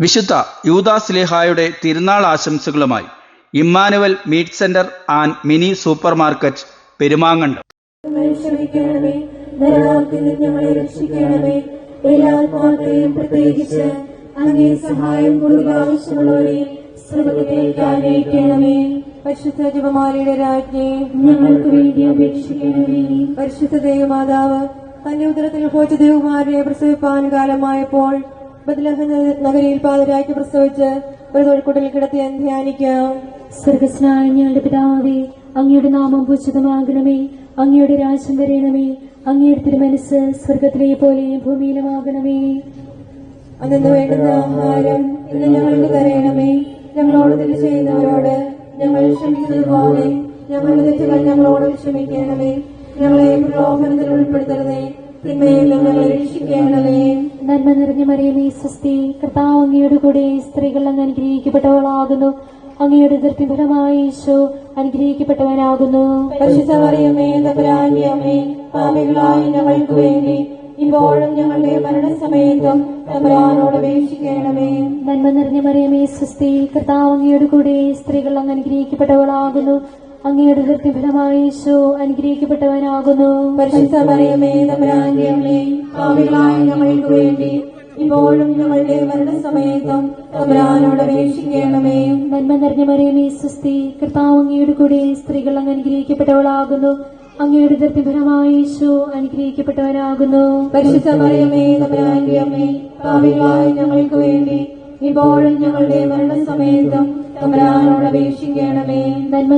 വിശുദ്ധ യൂദാസ്ലേഹായുടെ തിരുനാൾ ആശംസകളുമായി Emmanuel meat centre and mini super market Perumangand. പരിശുദ്ധ ജപമാലയുടെ രാജ്ഞി ഞങ്ങൾക്ക് വേണ്ടി അപേക്ഷിക്കണമേ. പരിശുദ്ധ ദേവമാതാവ് തന്റെ ഉദരത്തിൽ പോച്ച ദേവകുമാരെ പ്രസവിപ്പാൻ കാലമായപ്പോൾ ബദലഹ നഗരിയിൽ പാതരാക്കി പ്രസവിച്ച് ഒരു തൊഴിൽക്കൂട്ടിൽ കിടത്തി ധ്യാനിക്കാം സ്വർഗസ്നായ ഞങ്ങളുടെ പിതാവേ അങ്ങയുടെ നാമം പൂജിതമാകണമേ അങ്ങയുടെ രാജ്യം വരയണമേ അങ്ങയുടെ തിരുമനസ് സ്വർഗത്തിലെ പോലെ ഭൂമിയിലുമാകണമേ. അന്നു വേണ്ടുന്ന ആഹാരം ഇന്ന് ഞങ്ങൾക്ക് തരയണമേ ഞങ്ങളോട് തെറ്റ് ചെയ്യുന്നവരോട് ഞങ്ങൾ ക്ഷമിക്കുന്നത് പോലെ ഞങ്ങളുടെ തെറ്റുകൾ ഞങ്ങളോട് ക്ഷമിക്കണമേ. ഞങ്ങളെ പ്രലോഭനത്തിൽ ഉൾപ്പെടുത്തരുതേ. തിന്മയിൽ ഞങ്ങളെ രക്ഷിക്കണമേ. നന്മ നിറഞ്ഞ മറിയമേ സ്വസ്തി കർത്താവ് അങ്ങയുടെ കൂടെ സ്ത്രീകൾ അങ്ങ് അനുഗ്രഹിക്കപ്പെട്ടവളാകുന്നു. അങ്ങയുടെ ദൃപ്തിഫലമായ ഫലമായി ഈശോ അനുഗ്രഹിക്കപ്പെട്ടവനാകുന്നു. പരിശുദ്ധ മറിയമേ തപരാന്റെ അമ്മേ പാപികളായി ഞങ്ങൾക്ക് വേണ്ടി ഇപ്പോഴും ഞങ്ങളുടെ മരണസമയത്തും അപേക്ഷിക്കണമേ. നന്മ നിറഞ്ഞ മറിയമേ സ്വസ്തി കർത്താവ് അങ്ങയുടെ കൂടെ സ്ത്രീകൾ അങ്ങ് അനുഗ്രഹിക്കപ്പെട്ടവളാകുന്നു. അങ്ങയുടെ ഈശോ അനുഗ്രഹിക്കപ്പെട്ടവനാകുന്നു. പരിശുദ്ധ ഞങ്ങൾക്ക് വേണ്ടി ഇപ്പോഴും ഞങ്ങളുടെ മരണസമയത്തും തമ്പുരാനോട് അപേക്ഷിക്കണമേ. നന്മ നിറഞ്ഞ മറിയമേ സുസ്തി കർത്താവ് അങ്ങയുടെ കൂടെ സ്ത്രീകൾ അങ്ങ് അനുഗ്രഹിക്കപ്പെട്ടവളാകുന്നു. അങ്ങയുടെ ദൃഷ്ടി ഫലമായി ഈശോ അനുഗ്രഹിക്കപ്പെട്ടവനാകുന്നു. പരിശുദ്ധ മറിയമേ ഞങ്ങൾക്ക് വേണ്ടി ഇപ്പോഴും ഞങ്ങളുടെ മരണസമയത്തും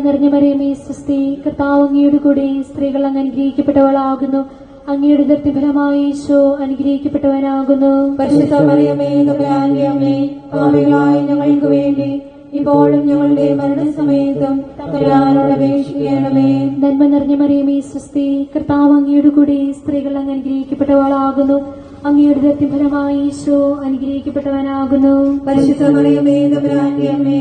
നിറഞ്ഞ മറിയമേ സ്വസ്തി കർത്താവ് അങ്ങയുടെ കൂടെ സ്ത്രീകൾ അങ്ങ് അനുഗ്രഹിക്കപ്പെട്ടവളാകുന്നു. അങ്ങയുടെ ദൃഷ്ടി ഈശോ അനുഗ്രഹിക്കപ്പെട്ടവനാകുന്നു. പരിശുദ്ധ മറിയമേ തമ്പുരാന്റെ അമ്മേ പാപികളായ ഞങ്ങൾക്ക് വേണ്ടി ഇപ്പോഴും ഞങ്ങളുടെ മരണസമയത്തും അപേക്ഷിക്കണമേ. നന്മ നിറഞ്ഞ മറിയമേ സ്വസ്തി കർത്താവ് അങ്ങയുടെ കൂടെ സ്ത്രീകൾ അങ്ങ് അനുഗ്രഹിക്കപ്പെട്ടവളാകുന്നു. അങ്ങയുടെ ദൃഷ്ടി ഈശോ അനുഗ്രഹിക്കപ്പെട്ടവനാകുന്നു. പരിശുദ്ധ മറിയമേ അമ്മേ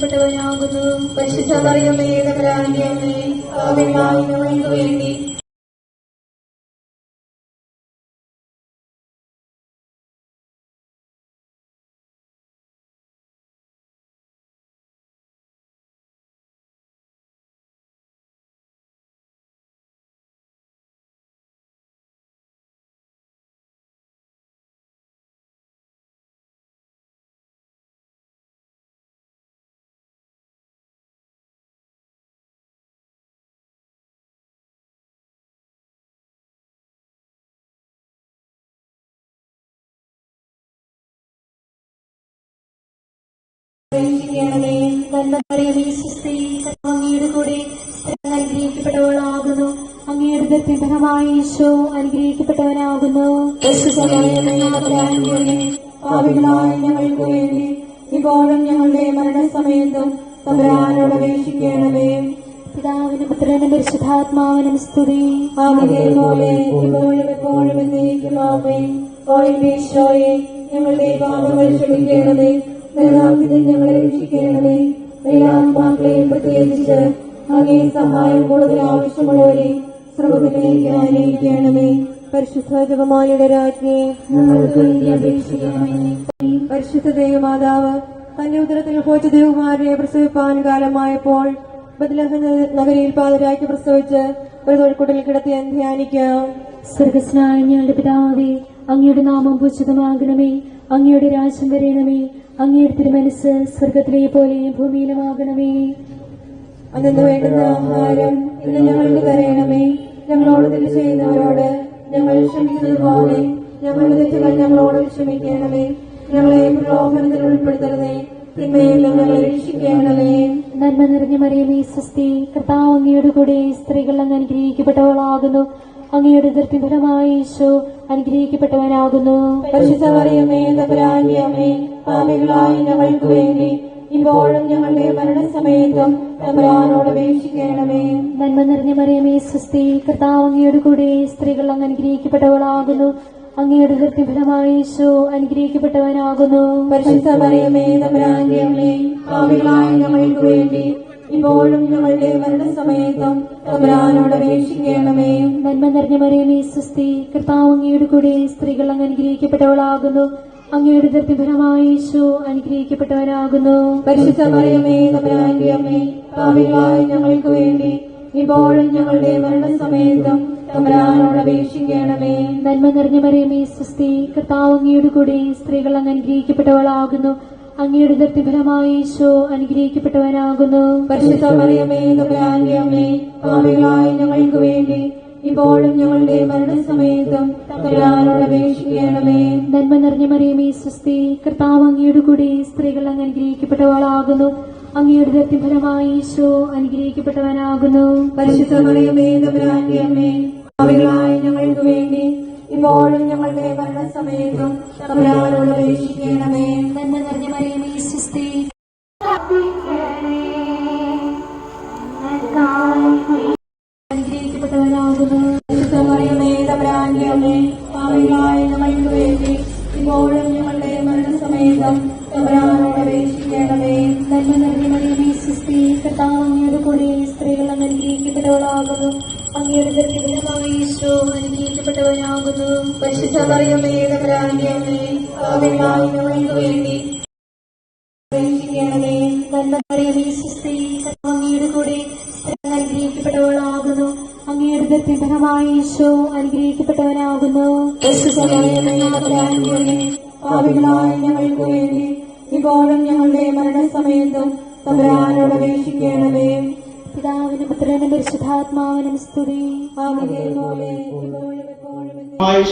അനുഗ്രഹിക്കപ്പെട്ടവനാകുന്നു പരിശുദ്ധ മറിയമേ തമ്പുരാന്റെ അമ്മേ ഞങ്ങൾക്ക് വേണ്ടി അപേക്ഷിക്കണമേ നന്മ മറിയമേ സ്വസ്തി അങ്ങയുടെ കൂടെ സ്ത്രീകൾ അനുഗ്രഹിക്കപ്പെട്ടവളാകുന്നു. അങ്ങയുടെ ദൃഢമായി ഈശോ അനുഗ്രഹിക്കപ്പെട്ടവനാകുന്നു. ഞങ്ങൾക്ക് വേണ്ടി ഇപ്പോഴും ഞങ്ങളുടെ മരണസമയത്തും തമ്പുരാനോട് അപേക്ഷിക്കണമേ. പിതാവിനും പുത്രനും പരിശുദ്ധാത്മാവിനും സ്തുതി. പോലെ ഇപ്പോഴും എപ്പോഴും എന്നേക്കുമാമേ. ഓയിലേശോയെ ഞങ്ങളുടെ പാപങ്ങൾ ക്ഷമിക്കണമേ. നരകാത്തിൽ ഞങ്ങളെ രക്ഷിക്കണമേ. എല്ലാ ആത്മാക്കളെയും പ്രത്യേകിച്ച് അങ്ങേ സഹായം കൂടുതൽ ആവശ്യമുള്ളവരെ സ്രവത്തിലേക്ക് ആനയിക്കണമേ. പരിശുദ്ധ ജപമാലയുടെ രാജ്ഞിയെ പരിശുദ്ധ ദേവമാതാവ് തന്റെ ഉദരത്തിൽ പോച്ച ദേവകുമാരെ പ്രസവിപ്പാൻ കാലമായപ്പോൾ ബദലഹ നഗരിയിൽ പാതരാക്കി പ്രസവിച്ച് ഒരു തൊഴിൽക്കുട്ടിൽ കിടത്തി ധ്യാനിക്കാം സ്വർഗസ്നായ ഞങ്ങളുടെ പിതാവേ അങ്ങയുടെ നാമം പൂജിതമാകണമേ. അങ്ങയുടെ രാജ്യം വരയണമേ അങ്ങയുടെ തിരുമനസ് സ്വർഗത്തിലെ പോലെയും ഭൂമിയിലുമാകണമേ. അന്നു വേണ്ടുന്ന ആഹാരം ഇന്ന് ഞങ്ങൾക്ക് തരയണമേ ഞങ്ങളോട് തെറ്റ് ചെയ്യുന്നവരോട് ഞങ്ങൾ ക്ഷമിക്കുന്നത് ഞങ്ങളുടെ തെറ്റുകൾ ഞങ്ങളോട് ക്ഷമിക്കണമേ. ഞങ്ങളെ പ്രലോഭനത്തിൽ രക്ഷിക്കണമേ. നന്മ നിറഞ്ഞ മറിയമേ സ്വസ്തി. കർത്താവ് അങ്ങയുടെ കൂടെ സ്ത്രീകൾ അങ്ങ് അനുഗ്രഹിക്കപ്പെട്ടവളാകുന്നു. അങ്ങയുടെ ഉദരത്തിൻ ഫലമായി ഈശോ അനുഗ്രഹിക്കപ്പെട്ടവനാകുന്നു. പരിശുദ്ധ മറിയമേ തമ്പുരാന്റെ അമ്മേ പാപികളായ ഞങ്ങൾക്ക് വേണ്ടി ഇപ്പോഴും ഞങ്ങളുടെ മരണസമയത്തും തമ്പുരാനോട് അപേക്ഷിക്കണമേ. നന്മ നിറഞ്ഞ മറിയമേ സ്വസ്തി കർത്താവ് അങ്ങയുടെ കൂടെ സ്ത്രീകൾ അങ്ങ് അനുഗ്രഹിക്കപ്പെട്ടവളാകുന്നു. അങ്ങയുടെ ഉദരത്തിൻ ഫലമായി ഈശോ അനുഗ്രഹിക്കപ്പെട്ടവനാകുന്നു. പരിശുദ്ധ മറിയമേ തമ്പുരാന്റെ അമ്മേ പാപികളായ ഞങ്ങൾക്ക് വേണ്ടി ഇപ്പോഴും ഞങ്ങളുടെ മരണസമയത്തും തമ്പുരാനോട് അപേക്ഷിക്കണമേ. നന്മ നിറഞ്ഞ മറിയമേ സ്വസ്തി കർത്താവ് അങ്ങയുടെ കൂടെ സ്ത്രീകൾ അങ്ങ് അനുഗ്രഹിക്കപ്പെട്ടവളാകുന്നു. അങ്ങയുടെ ഉദരത്തിൻ അനുഗ്രഹിക്കപ്പെട്ടവരാകുന്നു ഈശോ അനുഗ്രഹിക്കപ്പെട്ടവനാകുന്നു. പരിശുദ്ധ മറിയമേ തമ്പുരാന്റെ അമ്മേ പാപികളായ ഞങ്ങൾക്ക് വേണ്ടി ഇപ്പോഴും ഞങ്ങളുടെ മരണസമയത്തും തമ്പുരാനോട് അപേക്ഷിക്കണമേ. നന്മ നിറഞ്ഞ മറിയമേ സ്വസ്തി കർത്താവ് അങ്ങയുടെ കൂടെ സ്ത്രീകൾ അങ്ങ് അനുഗ്രഹിക്കപ്പെട്ടവളാകുന്നു. അങ്ങയുടെ ഉദരത്തിൻ ഫലമായി ഈശോ അനുഗ്രഹിക്കപ്പെട്ടവനാകുന്നു. പരിശുദ്ധ മറിയമേ തമ്പുരാന്റെ അമ്മേ സ്വസ്തി കർത്താവ് അങ്ങയുടെ കൂടെ സ്ത്രീകൾ അങ്ങ് അനുഗ്രഹിക്കപ്പെട്ടവളാകുന്നു. അങ്ങയുടെ ദത്യഫലമായി ഈശോ അനുഗ്രഹിക്കപ്പെട്ടവനാകുന്നു. ഞങ്ങൾക്ക് വേണ്ടി ഇപ്പോഴും ഞങ്ങളുടെ മരണസമയത്തും തമ്പുരാനോട് അപേക്ഷിക്കണമേ. അങ്ങയുടെ ദർഭമായ ഈശോ അനുഗ്രഹിക്കപ്പെട്ടവനാകുന്നു. പരിശുദ്ധ മറിയമേ തമ്പുരാന്റെ അമ്മേ അങ്ങയുടെ ഈശോ അനുഗ്രഹിക്കപ്പെട്ടവനാകുന്നു. ഇപ്പോഴും ഞങ്ങളുടെ മരണസമയത്തും തമ്പരാനോട് അപേക്ഷിക്കണമേ. പിതാവിനും പുത്രനും പരിശുദ്ധാത്മാവിനും സ്തുതി.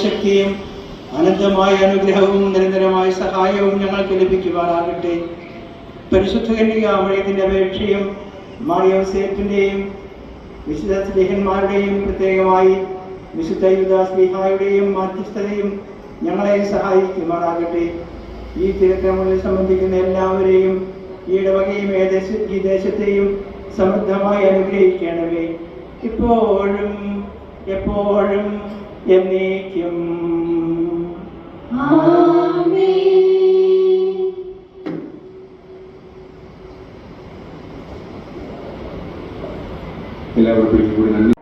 ശക്തിയും അനന്തമായ അനുഗ്രഹവും നിരന്തരമായ സഹായവും ഞങ്ങൾക്ക് ലഭിക്കുവാനാകട്ടെ. പരിശുദ്ധ കന്യകാമഴയത്തിന്റെ അപേക്ഷയും മാറിയോസേഫിന്റെയും വിശുദ്ധ സ്നേഹന്മാരുടെയും പ്രത്യേകമായി വിശുദ്ധ യുദാസ്ലിഹായുടെയും മാധ്യസ്ഥതയും ഞങ്ങളെ സഹായിക്കുമാറാകട്ടെ. ഈ തിരുക്രമങ്ങളിൽ സംബന്ധിക്കുന്ന എല്ലാവരെയും ഈ ഇടവകയും ഈ ദേശത്തെയും സമൃദ്ധമായി അനുഗ്രഹിക്കണമേ. ഇപ്പോഴും എപ്പോഴും എന്നേക്കും. എല്ലാവർക്കും കൂടി നന്ദി